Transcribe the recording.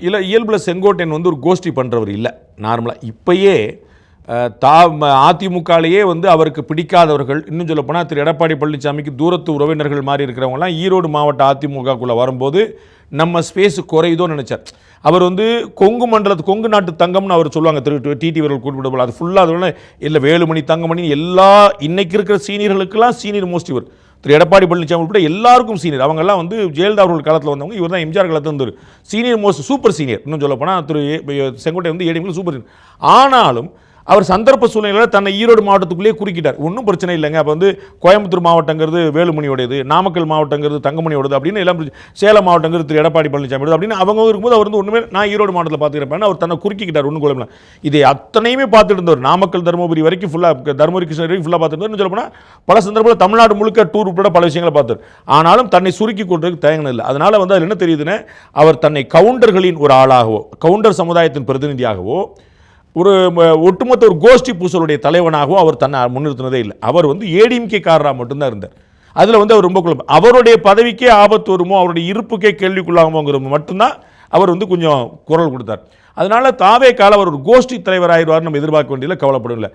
இல்லை இயல்பில் செங்கோட்டையன் வந்து ஒரு கோஷ்டி பண்ணுறவர் இல்லை. நார்மலாக இப்பயே தா ம- அதிமுகலேயே வந்து அவருக்கு பிடிக்காதவர்கள் இன்னும் சொல்லப்போனால் திரு. எடப்பாடி பழனிசாமிக்கு தூரத்து உறவினர்கள் மாதிரி இருக்கிறவங்கலாம் ஈரோடு மாவட்ட அதிமுகக்குள்ளே வரும்போது நம்ம ஸ்பேஸ் குறையுதோன்னு நினச்சார். அவர் வந்து கொங்கு மண்டலத்து கொங்கு நாட்டு தங்கம்னு அவர் சொல்லுவாங்க திரு டிடி அவர்கள் குறிப்பிட அது ஃபுல்லாக அது இல்லை வேலுமணி தங்கமணி எல்லா இன்றைக்கி இருக்கிற சீனியர்களுக்கெல்லாம் சீனியர் மோஸ்ட் இவர். திரு எடப்பாடி பழனிசாமி உட்பட எல்லாருக்கும் சீனியர் அவங்கெல்லாம் வந்து ஜெயலலிதா அவர்கள் காலத்தில் வந்தவங்க இவர் தான் எம்ஜிஆர் காலத்தில் வந்து சீனியர் மோஸ்ட் சூப்பர் சீனியர் இன்னும் சொல்ல போனால் திரு செங்கோட்டை வந்து ஏடிஎம்ல சூப்பர் சீனியர் ஆனாலும் அவர் சந்தர்ப்ப சூழ்நிலையில் தன்னை ஈரோடு மாவட்டத்துக்குள்ளேயே குறுக்கிட்டார். ஒன்றும் பிரச்சனை இல்லைங்க. அப்போ வந்து கோயம்புத்தூர் மாவட்டங்கிறது வேலுமணியோடது நாமக்கல் மாவட்டங்கிறது தங்கமணியோடது அப்படின்னு எல்லாம் சேலம் மாவட்டங்கிறது திரு எடப்பாடி பழனிசாமி அப்படின்னு அவங்க இருக்கும்போது அவர் வந்து ஒன்றுமே நான் ஈரோடு மாவட்டத்தில் பார்த்துக்கிறப்பேன் அவர் தன்னை குறுக்கிக்கிட்டார். ஒன்றும் குழம்புல இதை அத்தனையுமே பார்த்துட்டு இருந்தவர் நாமக்கல் தருமபுரி வரைக்கும் ஃபுல்லாக தருமபுரி கிருஷ்ணகிரி வரைக்கும் ஃபுல்லாக பார்த்துட்டு சொல்ல போனால் பல சந்தர்ப்பத்தில் தமிழ்நாடு முழுக்க டூர் உட்பட பல விஷயங்களை பார்த்தார். ஆனாலும் தன்னை சுருக்கி கொண்டதுக்கு தயங்கினது இல்லை. அதனால் வந்து அதில் என்ன தெரியுதுன்னா அவர் தன்னை கவுண்டர்களின் ஒரு ஆளாகவோ கவுண்டர் சமுதாயத்தின் பிரதிநிதியாகவோ ஒரு ஒட்டுமொத்த ஒரு கோஷ்டி பூசலுடைய தலைவனாகவும் அவர் தன்னை முன்னிறுத்தினதே இல்லை. அவர் வந்து ஏடிஎம்கே காரராக மட்டும்தான் இருந்தார். அதில் வந்து அவர் ரொம்ப குழப்பம். அவருடைய பதவிக்கே ஆபத்து வருமோ அவருடைய இருப்புக்கே கேள்விக்குள்ளாகுமோங்கிற மட்டும்தான் அவர் வந்து கொஞ்சம் குரல் கொடுத்தார். அதனால் தாவே கால அவர் ஒரு கோஷ்டி தலைவர் ஆயிடுவார் நம்ம எதிர்பார்க்க வேண்டியதில்லை கவலைப்படவில்லை.